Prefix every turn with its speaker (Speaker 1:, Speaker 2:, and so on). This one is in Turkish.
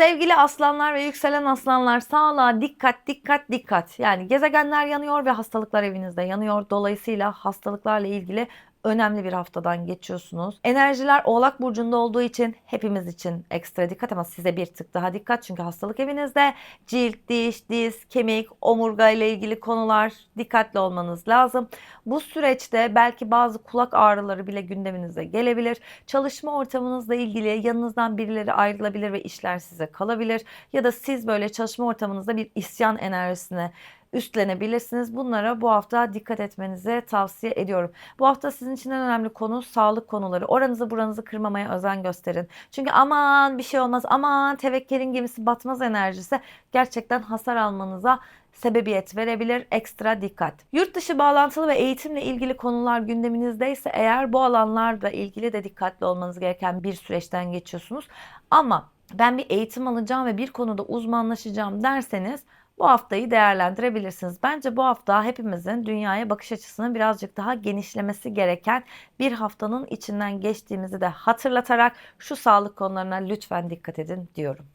Speaker 1: Sevgili aslanlar ve yükselen aslanlar sağlığa dikkat dikkat dikkat. Yani gezegenler yanıyor ve hastalıklar evinizde yanıyor. Dolayısıyla hastalıklarla ilgili önemli bir haftadan geçiyorsunuz. Enerjiler Oğlak burcunda olduğu için hepimiz için ekstra dikkat ama size bir tık daha dikkat çünkü hastalık evinizde cilt, diş, diz, kemik, omurga ile ilgili konular dikkatli olmanız lazım. Bu süreçte belki bazı kulak ağrıları bile gündeminize gelebilir. Çalışma ortamınızla ilgili yanınızdan birileri ayrılabilir ve işler size kalabilir ya da siz böyle çalışma ortamınızda bir isyan enerjisine üstlenebilirsiniz. Bunlara bu hafta dikkat etmenizi tavsiye ediyorum. Bu hafta sizin için en önemli konu sağlık konuları. Oranızı buranızı kırmamaya özen gösterin. Çünkü aman bir şey olmaz, aman tevekkelin gemisi batmaz enerjisi gerçekten hasar almanıza sebebiyet verebilir. Ekstra dikkat. Yurt dışı bağlantılı ve eğitimle ilgili konular gündeminizdeyse eğer bu alanlarla ilgili de dikkatli olmanız gereken bir süreçten geçiyorsunuz. Ama ben bir eğitim alacağım ve bir konuda uzmanlaşacağım derseniz bu haftayı değerlendirebilirsiniz. Bence bu hafta hepimizin dünyaya bakış açısının birazcık daha genişlemesi gereken bir haftanın içinden geçtiğimizi de hatırlatarak şu sağlık konularına lütfen dikkat edin diyorum.